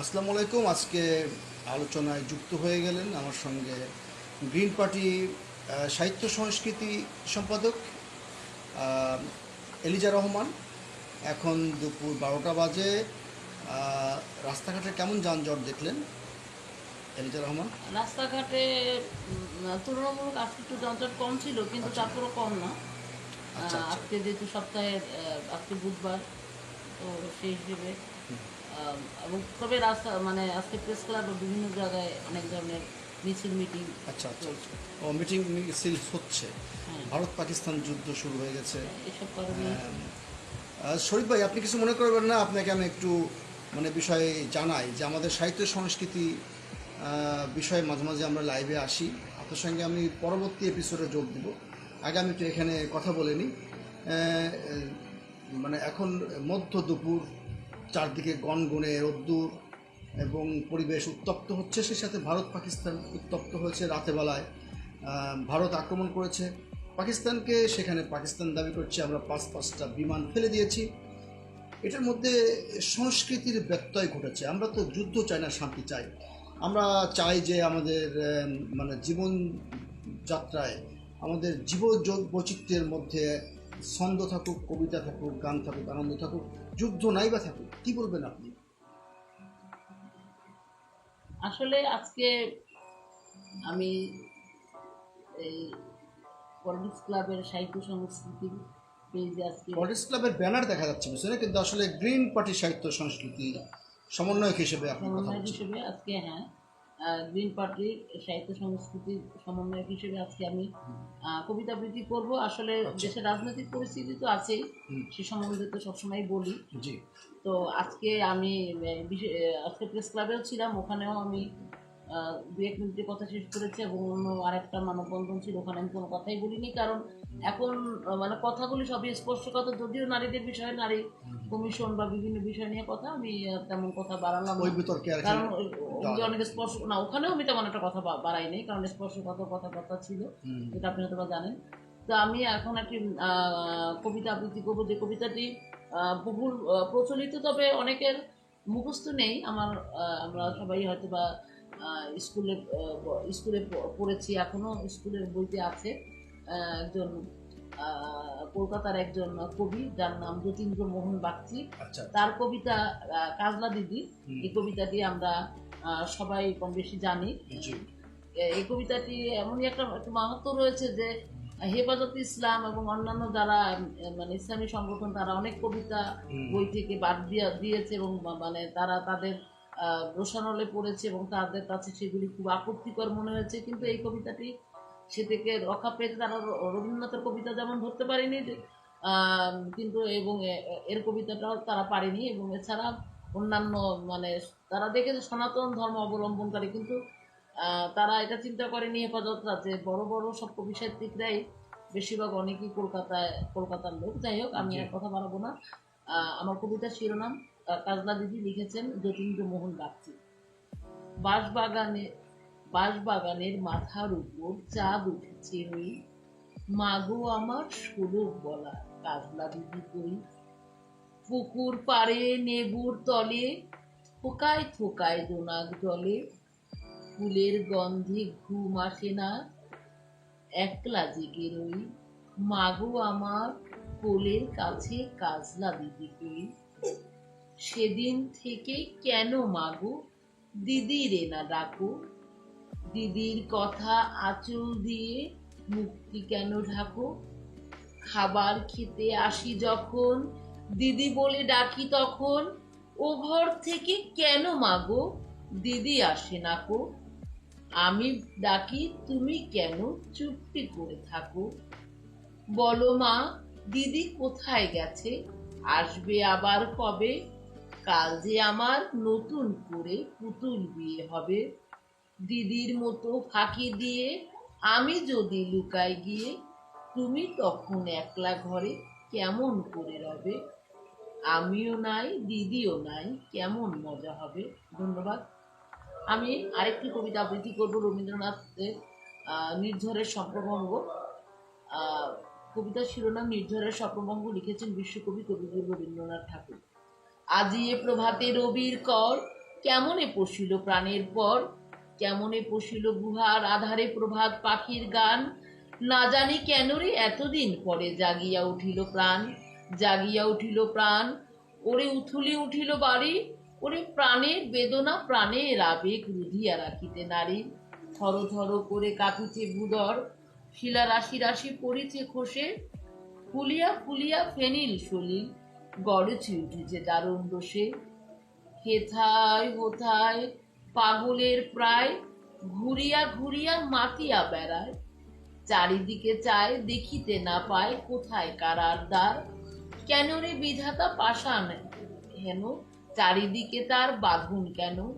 আসসালামু আলাইকুম। আজকে আলোচনায় যুক্ত হয়ে গেলেন আমার সঙ্গে গ্রিন পার্টি সাহিত্য সংস্কৃতি সম্পাদক এলিজা রহমান। এখন দুপুর বারোটা বাজে। রাস্তাঘাটে কেমন যানজট দেখলেন এলিজা রহমান? রাস্তাঘাটে তুলনামূলক আজকে একটু যানজট কম ছিল কিন্তু তারপরও কম না। আচ্ছা, আচ্ছা। আজকে যেহেতু সপ্তাহে আজকে বুধবার তো সেই হিসেবে। এবং তবে রাস্তা মানে আজকে প্রেস ক্লাব বিভিন্ন জায়গায় অনেক ধরনের মিছিল মিটিং আচ্ছা আচ্ছা আচ্ছা। ও মিটিং মিছিল হচ্ছে। হ্যাঁ। ভারত পাকিস্তান যুদ্ধ শুরু হয়ে গেছে। এসব কারণে। আহ, শরীফ ভাই আপনি কিছু মনে করবেন না? আপনাকে আমি একটু মানে বিষয়ে জানাই যে আমাদের সাহিত্য সংস্কৃতি বিষয়ে মাঝে মাঝে আমরা লাইভে আসি। আপনার সঙ্গে আমি পরবর্তী এপিসোডে যোগ দিব। আগে আমি একটু এখানে কথা বলে নিই। মানে এখন মধ্য দুপুর চারদিকে গনগনে রোদ্দুর এবং পরিবেশ উত্তপ্ত হচ্ছে, সেই সাথে ভারত পাকিস্তান উত্তপ্ত হয়েছে রাতেবেলায়। ভারত আক্রমণ করেছে। পাকিস্তানকে সেখানে পাকিস্তান দাবি করছে, আমরা পাঁচ, পাঁচটা বিমান ফেলে দিয়েছি। এটার মধ্যে সংস্কৃতির ব্যত্যয় ঘটেছে। আমরা তো যুদ্ধ চাই না, শান্তি চাই। আমরা চাই যে আমাদের মানে জীবন যাত্রায় আমাদের জীব বৈচিত্র্যের মধ্যে ছন্দ থাকুক কবিতা থাকুক গান থাকুক আনন্দ থাকুক যুদ্ধ নাই বা থাকুক কি বলবেন আপনি? আসলে আজকে আমি এই পলিটিক্স ক্লাবের সাহিত্য সংস্কৃতির পেজে আজকে পলিটিক্স ক্লাবের ব্যানার দেখা যাচ্ছে বুঝছেন কিন্তু আসলে গ্রিন পার্টি সাহিত্য সংস্কৃতি সমন্বয়ক হিসেবে আপনার কথা হিসেবে আজকে হ্যাঁ গ্রিন পার্টির সাহিত্য সংস্কৃতির সমন্বয়ক হিসেবে আজকে আমি কবিতা আবৃত্তি করব। আসলে দেশের রাজনৈতিক পরিস্থিতি তো আছেই সে সম্বন্ধে তো সবসময় বলি। তো আজকে আমি আজকে প্রেস ক্লাবেও ছিলাম ওখানেও আমি দু এক মিনিটে কথা শেষ করেছি এবং অন্য আরেকটা মানববন্ধন ছিল ওখানে আমি কোনো কথাই বলিনি কারণ এখন মানে কথাগুলি সবই স্পর্শকাতর যদিও নারীদের বিষয়ে নারী কমিশন বা বিভিন্ন বিষয় নিয়ে কথা আমি তেমন কথা বাড়ালাম কারণ অনেক স্পর্শ না ওখানেও আমি তেমন একটা কথা বা- বাড়াইনি কারণ স্পর্শগত কথাবার্তা ছিল। এটা আপনি হয়তো জানেন। তো আমি এখন একটি আহ, কবিতা আবৃত্তি করব যে কবিতাটি আহ, বহুল প্রচলিত তবে অনেকের মুখস্থ নেই আমার আহ, আমরা সবাই হয়তো বা স্কুলে স্কুলে পড়েছি এখনও স্কুলের বইতে আছে। একজন কলকাতার একজন কবি যার নাম যতীন্দ্র মোহন বাগচি। আচ্ছা। তার কবিতা কাজলা দিদি। এই কবিতাটি আমরা সবাই কম বেশি জানি। এই কবিতাটি এমনই একটা একটা মাহাত্ম রয়েছে যে হেফাজত ইসলাম এবং অন্যান্য যারা মানে ইসলামী সংগঠন তারা অনেক কবিতা বই থেকে বাদ দিয়ে দিয়েছে এবং মানে তারা তাদের আহ, রোশানলে পড়েছে এবং তাদের কাছে সেগুলি খুব আপত্তিকর মনে হয়েছে। কিন্তু এই কবিতাটি সে থেকে রক্ষা পেতে তারা রবীন্দ্রনাথের কবিতা যেমন ধরতে পারেনি কিন্তু এবং এর কবিতাটাও তারা পারেনি এবং এছাড়া অন্যান্য মানে তারা দেখেছে সনাতন ধর্ম অবলম্বনকারী কিন্তু তারা এটা চিন্তা করেনি হেফাজতরা যে বড় বড় সব কবি সাহিত্যিকরাই বেশিরভাগ অনেকেই কলকাতায় কলকাতার লোক। যাই হোক আমি আর কথা বাড়াবো না। আমার কবিতার শিরোনাম কাজলা দিদি লিখেছেন যতীন্দ্র মোহন বাগচি বাঁশবাগানে, বাঁশবাগানের মাথার উপর চাঁদ উঠেছে ওই মাগো আমার সুলভ বলা কাজলা দিদি কই পুকুর পাড়ে, নেবুর তলে, থোকায় থোকায় দোনাক জলে। ফুলের গন্ধে ঘুম আসে না, একলা জেগে রই। মাগো আমার কোলের কাছে কাজলা দিদি কই সেদিন থেকে কেন মাগো? দিদি রে না ডাকো। দিদির কথা আঁচল দিয়ে মুক্তি কেন ঢাকো? খাবার খেতে আসি যখন, দিদি বলে ডাকি তখন, ও ঘর থেকে কেন মাগো? দিদি আসে না কো। আমি ডাকি, তুমি কেন চুপটি করে থাকো? বলো মা, দিদি কোথায় গেছে? আসবে আবার কবে? কাল যে আমার নতুন করে পুতুল বিয়ে হবে। দিদির মতো ফাঁকি দিয়ে আমি যদি লুকাই গিয়ে তুমি তখন একলা ঘরে কেমন করে রবে? আমিও নাই দিদিও নাই কেমন মজা হবে? ধন্যবাদ। আমি আরেকটি কবিতা আবৃত্তি করব রবীন্দ্রনাথের নির্ঝরের স্বপ্নভঙ্গ। আহ, কবিতার শিরোনাম নির্ঝরের স্বপ্নভঙ্গ লিখেছেন বিশ্বকবি কবিগুরু রবীন্দ্রনাথ ঠাকুর। আজি এ প্রভাতে রবির কর। কেমনে পশিল প্রাণের পর? কেমনে পশিল গুহার আধারে প্রভাত পাখির গান? না জানি কেন রে এতদিন পরে জাগিয়া উঠিল প্রাণ, জাগিয়া উঠিল প্রাণ। ওরে উথুলি উঠিল বাড়ি, ওরে প্রাণের বেদনা প্রাণের আবেগ রুধিয়া রাখিতে নারী। থর থর করে কাঁপিছে ভূদর শিলা রাশি রাশি পড়িছে খসে। ফুলিয়া ফুলিয়া ফেনিল সলিল গড়েছে উঠেছে দারুণ দোষে হেথায় হোথায় পাগলের প্রায় ঘুরিয়া ঘুরিয়া মাতিয়া বেড়ায়। চারিদিকে চায়, দেখিতে না পায় কোথায় কারার দ্বার। কেন রে বিধাতা পাষাণ? হেন চারিদিকে তার বাঁধন কেন?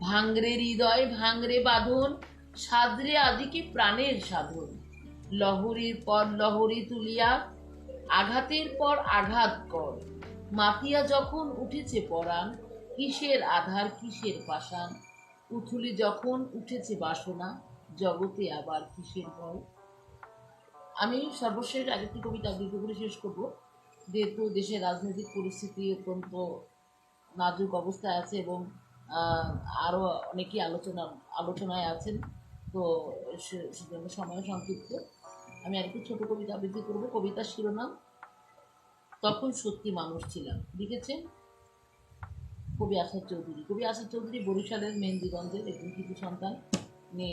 ভাঙরে হৃদয়, ভাঙরে বাঁধন সাদরে আদিকে প্রাণের সাধন। লহরীর পর লহরী তুলিয়া, আঘাতের পর আঘাত কর। মাতিয়া যখন উঠেছে পরাণ কিসের আধার কিসের পাষাণ? উথুলি যখন উঠেছে বাসনা জগতে আবার কিসের ভয়? আমি সর্বশেষ আরেকটি কবিতা আবৃত্তি করে শেষ করব। যেহেতু দেশের রাজনৈতিক পরিস্থিতি অত্যন্ত নাজুক অবস্থায় আছে এবং আহ, আরও অনেকেই আলোচনা আলোচনায় আছেন তো সেজন্য সময় সংক্ষিপ্ত। আমি আরেকটি ছোট কবিতা আবৃত্তি করব। কবিতার শিরোনাম তখন সত্যি মানুষ ছিলাম লিখেছেন কবি আসাদ চৌধুরী। কবি আসাদ চৌধুরী বরিশালের মেহেন্দিগঞ্জের একজন কৃতি সন্তান। উনি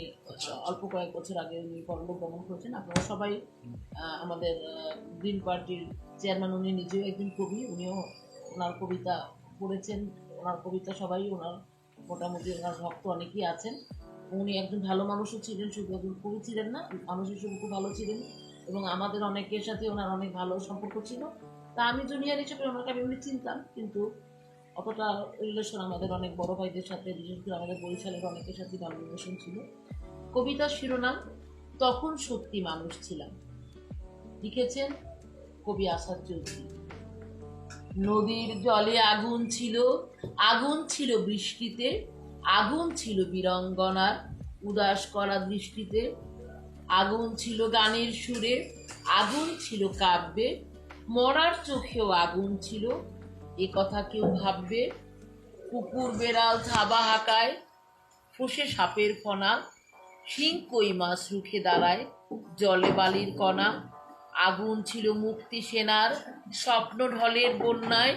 অল্প কয়েক বছর আগে উনি পরলোক গমন করেছেন। আপনারা সবাই আমাদের গ্রিন পার্টির চেয়ারম্যান উনি নিজেও একজন কবি। উনিও ওনার কবিতা পড়েছেন। ওনার কবিতা সবাই ওনার মোটামুটি ওনার ভক্ত অনেকেই আছেন। উনি একজন ভালো মানুষও ছিলেন শুধু একজন কবি ছিলেন না মানুষ হিসেবে খুব ভালো ছিলেন। এবং আমাদের অনেকের সাথে ওনার অনেক ভালো সম্পর্ক ছিল। তা আমি জুনিয়র হিসেবে ওনাকে আমি এমনি চিনতাম, কিন্তু অতটা রিলেশন আমাদের অনেক বড় ভাইদের সাথে বিশেষ করে আমাদের বরিশালের অনেকের সাথে ভালো রিলেশন ছিল। কবিতার শিরোনাম, তখন সত্যি মানুষ ছিলাম। লিখেছেন কবি আসাদ চৌধুরী। নদীর জলে আগুন ছিল আগুন ছিল বৃষ্টিতে, আগুন ছিল বীরঙ্গনার উদাস করা দৃষ্টিতে, আগুন ছিল গানের সুরে, আগুন ছিল কাব্যে মরার চোখেও আগুন ছিল, এ কথা কেউ ভাববে? কুকুর বেড়াল থাবা হাঁকায় ফোসে সাপের ফনা, শিং কই মাছ রুখে দাঁড়ায়, জলে বালির কণা। আগুন ছিল মুক্তি সেনার স্বপ্ন ঢলের বন্যায়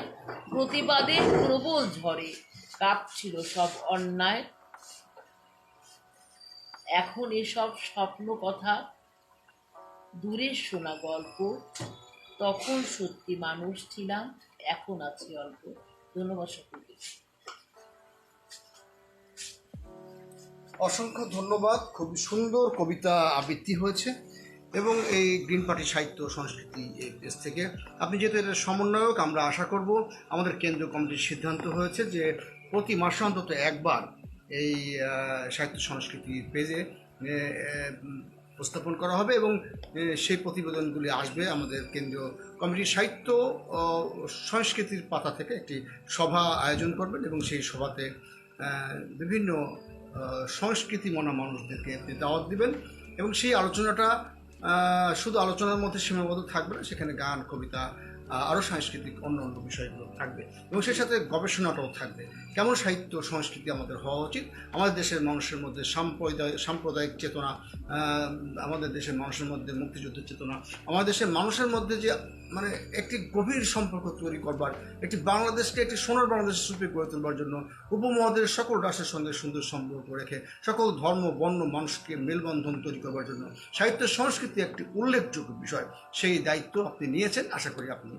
প্রতিবাদের প্রবল ঝড়ে কাঁপছিল সব অন্যায়। এখন এসব স্বপ্ন কথা দূরের শোনা গল্প। তখন সত্যি মানুষ ছিলাম, এখন আছি অল্প। ধন্যবাদ সকলকে। অসংখ্য ধন্যবাদ। খুব সুন্দর কবিতা আবৃত্তি হয়েছে এবং এই গ্রিন পার্টি সাহিত্য সংস্কৃতি এই পেজ থেকে। আপনি যেহেতু এর সমন্বয়ক, আমরা আশা করব আমাদের কেন্দ্রীয় কমিটির সিদ্ধান্ত হয়েছে যে প্রতি মাসে অন্তত একবার এই সাহিত্য সংস্কৃতি পেজে উপস্থাপন করা হবে এবং সেই প্রতিবেদনগুলি আসবে আমাদের কেন্দ্রীয় কমিটি সাহিত্য সংস্কৃতির পাতা থেকে একটি সভা আয়োজন করবেন এবং সেই সভাতে বিভিন্ন সংস্কৃতি মনা মানুষদেরকে আপনি দাওয়াত দিবেন এবং সেই আলোচনাটা শুধু আলোচনার মধ্যে সীমাবদ্ধ থাকবে না, সেখানে গান, কবিতা আরও সাংস্কৃতিক অন্য অন্য বিষয়গুলো থাকবে। এবং সেই সাথে গবেষণাটাও থাকবে। কেমন সাহিত্য সংস্কৃতি আমাদের হওয়া উচিত? আমাদের দেশের মানুষের মধ্যে সাম্প্রদায়িক সাম্প্রদায়িক চেতনা আমাদের দেশের মানুষের মধ্যে মুক্তিযুদ্ধের চেতনা, আমাদের দেশের মানুষের মধ্যে যে মানে একটি গভীর সম্পর্ক তৈরি করবার একটি বাংলাদেশকে একটি সোনার বাংলাদেশ রূপে গড়ে তোলবার জন্য উপমহাদেশের সকল রাষ্ট্রের সঙ্গে সুন্দর সম্পর্ক রেখে সকল ধর্ম বর্ণ মানুষকে মেলবন্ধন তৈরি করবার জন্য সাহিত্য সংস্কৃতি একটি উল্লেখযোগ্য বিষয়। সেই দায়িত্ব আপনি নিয়েছেন আশা করি আপনি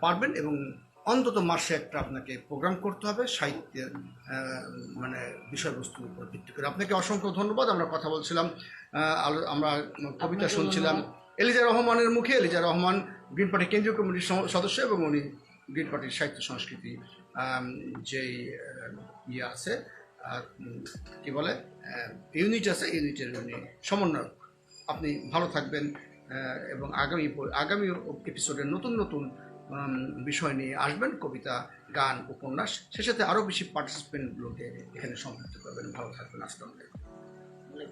পারবেন এবং অন্তত মাসে একটা আপনাকে প্রোগ্রাম করতে হবে সাহিত্যের মানে বিষয়বস্তুর উপর ভিত্তি করে। আপনাকে অসংখ্য ধন্যবাদ আমরা কথা বলছিলাম আলো- আমরা কবিতা শুনছিলাম। এলিজা রহমানের মুখে এলিজা রহমান গ্রিন পার্টি কেন্দ্রীয় কমিটির সদস্য এবং উনি গ্রিন পার্টির সাহিত্য সংস্কৃতি যেই ইয়ে আছে কি বলে ইউনিট আছে, ইউনিটের উনি সমন্বয়ক। আপনি ভালো থাকবেন এবং আগামী আগামী এপিসোডে নতুন নতুন বিষয় নিয়ে আসবেন, কবিতা, গান, উপন্যাস। সে সাথে আরও বেশি পার্টিসিপেন্টগুলোকে এখানে সম্পৃক্ত করবেন। ভালো থাকবেন। আসসালামু আলাইকুম। বলে